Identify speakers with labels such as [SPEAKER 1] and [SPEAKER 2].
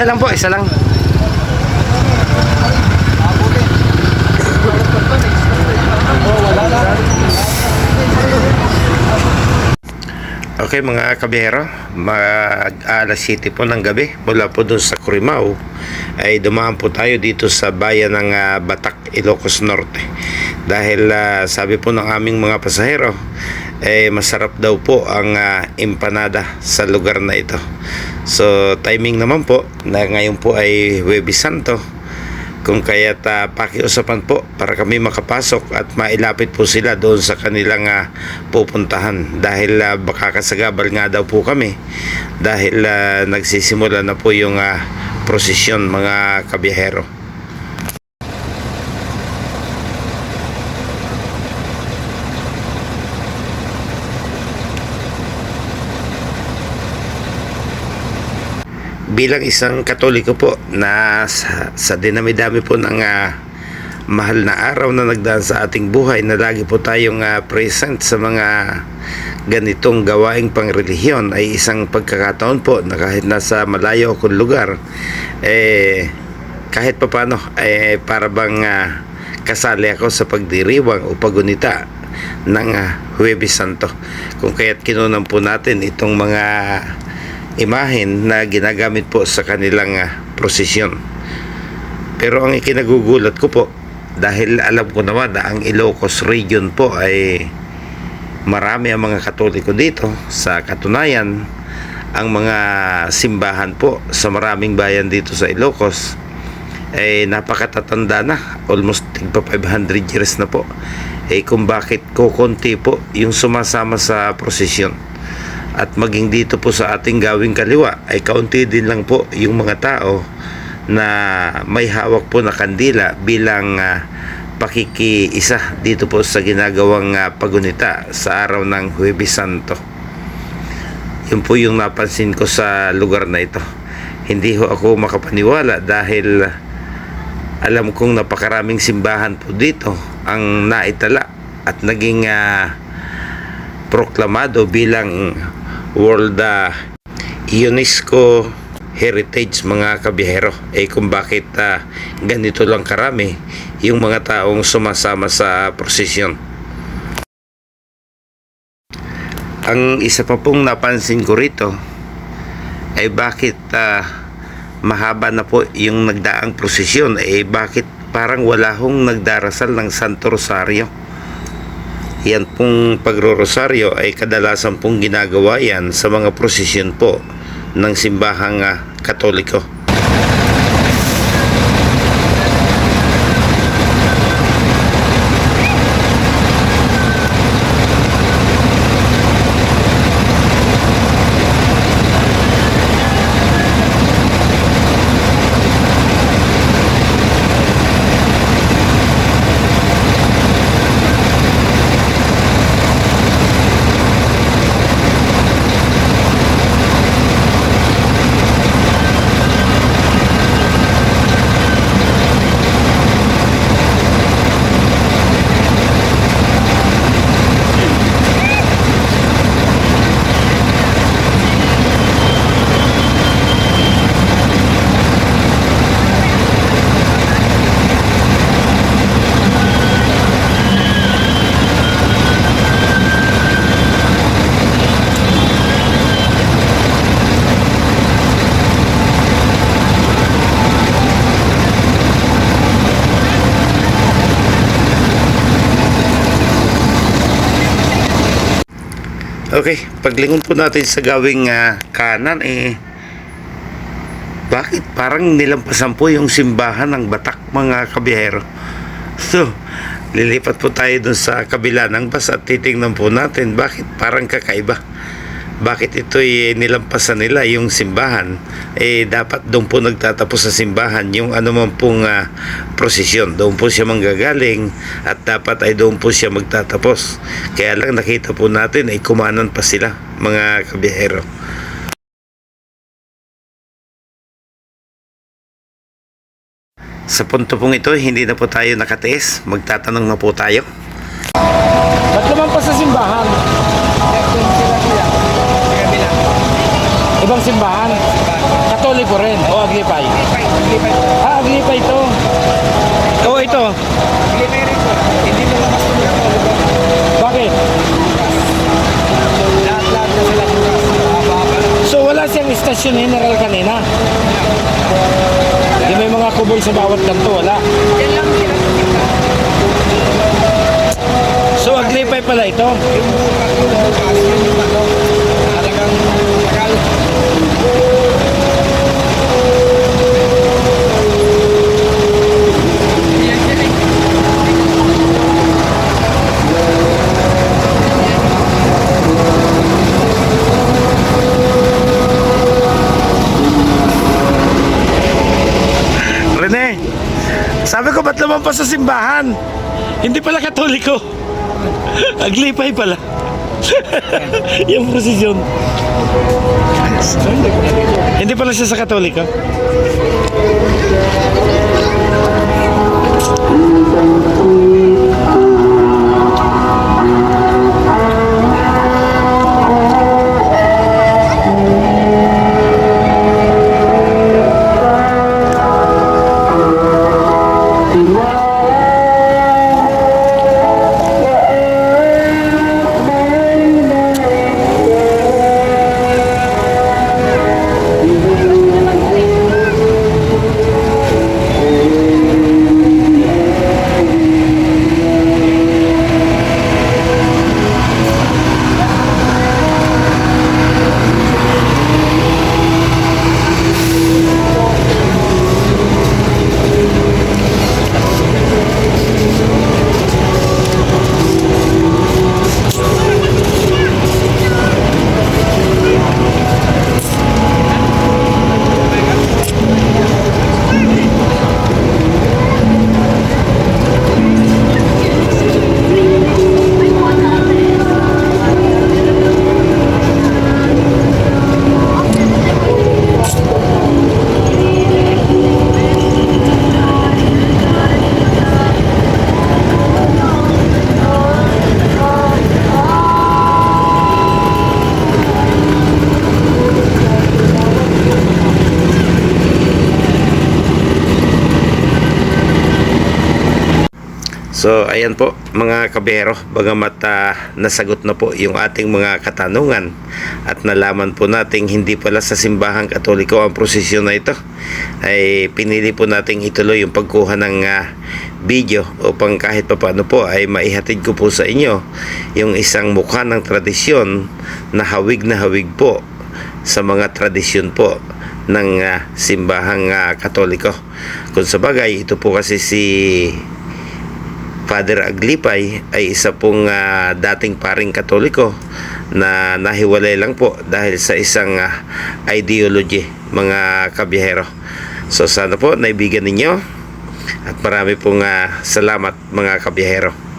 [SPEAKER 1] Isa lang po, isa lang. Okay mga kabiyero, mag alas 7 po ng gabi mula po doon sa Curimao ay dumaan po tayo dito sa bayan ng ah, Batak, Ilocos Norte. Dahil ah, sabi po ng aming mga pasahero, eh masarap daw po ang ah, empanada sa lugar na ito. So timing naman po na ngayon po ay Huwebes Santo kung kaya't uh, pakiusapan po para kami makapasok at mailapit po sila doon sa kanilang ah, pupuntahan dahil ah, baka kasagabal nga daw po kami dahil ah, nagsisimula na po yung ah, prosesyon mga kabiyahero. Bilang isang katoliko po na sa, sa dinami-dami po ng ah, mahal na araw na nagdaan sa ating buhay na lagi po tayong ah, present sa mga ganitong gawaing pangrelihiyon ay isang pagkakataon po na kahit nasa malayo akong lugar eh kahit papano eh para bang ah, kasali ako sa pagdiriwang o pagunita ng uh, Huwebes Santo. Kung kaya't kinunan po natin itong mga imahen na ginagamit po sa kanilang ah, prosesyon. Pero ang ikinagugulat ko po, dahil alam ko naman na ang Ilocos region po ay marami ang mga katoliko dito. Sa katunayan, ang mga simbahan po sa maraming bayan dito sa Ilocos ay napakatatanda na. Almost tigpa 500 years na po. Eh kung bakit kukunti po yung sumasama sa prosesyon at maging dito po sa ating gawing kaliwa ay kaunti din lang po yung mga tao na may hawak po na kandila bilang ah, pakikiisa dito po sa ginagawang ah, pagunita sa araw ng Huwebes Santo. Yun po yung napansin ko sa lugar na ito. Hindi ho ako makapaniwala dahil alam kong napakaraming simbahan po dito ang naitala at naging ah, proklamado bilang World ah, UNESCO Heritage mga kabihero eh kung bakit ah, ganito lang karami yung mga taong sumasama sa prosesyon. Ang isa pa pong napansin ko rito ay bakit ah, mahaba na po yung nagdaang prosesyon? Eh bakit parang wala hong nagdarasal ng Santo Rosario yan pong pagro-rosaryo ay kadalasan pong ginagawa yan sa mga prosesyon po ng simbahang ah, katoliko. Okay, paglingon po natin sa gawing ah, kanan eh bakit parang nilampasan po yung simbahan ng Batak mga kabihero? So, lilipat po tayo dun sa kabila ng bus at titingnan po natin bakit parang kakaiba. Bakit ito'y nilampasan nila yung simbahan? Eh, dapat doon po nagtatapos sa simbahan yung anuman pong ah, prosesyon. Doon po siya manggagaling at dapat ay doon po siya magtatapos. Kaya lang nakita po natin ay kumanan pa sila mga kabihero. Sa punto pong ito, hindi na po tayo nakatiis. Magtatanong na po tayo.
[SPEAKER 2] Ba't lumampas sa simbahan? Ibang simbahan? Katoliko rin. O, Aglipay.
[SPEAKER 3] Aglipay.
[SPEAKER 2] Ah, Aglipay ito. O, ito.
[SPEAKER 3] Aglipay rin po. Hindi mo labas ng Katoliko.
[SPEAKER 2] Bakit?
[SPEAKER 3] Lahat-lahat na sila.
[SPEAKER 2] So, wala siyang station general kanina. Di may mga kubol sa bawat kanto, wala.
[SPEAKER 3] Yan lang sila.
[SPEAKER 2] So, Aglipay pala ito.
[SPEAKER 3] Yung bukas, yung bukas, yun yung. Talagang tagal. Yan, yan eh.
[SPEAKER 2] Rene, ba't lumampas sa simbahan? Hindi pala katoliko. Aglipay pala. yung prosesyon. Hindi pala siya sa katoliko.
[SPEAKER 1] So, ayan po mga kabero, bagamat ah, nasagot na po yung ating mga katanungan at nalaman po nating hindi pala sa simbahang katoliko ang prosesyon na ito, ay pinili po nating ituloy yung pagkuha ng ah, video upang kahit pa paano po ay maihatid ko po sa inyo yung isang mukha ng tradisyon na hawig na hawig po sa mga tradisyon po ng ah, simbahang ah, katoliko. Kung sa bagay, ito po kasi si Father Aglipay ay isa pong ah, dating paring katoliko na nahiwalay lang po dahil sa isang ah, ideology mga kabiyahero. So sana po naibigan ninyo at marami pong ah, salamat mga kabiyahero.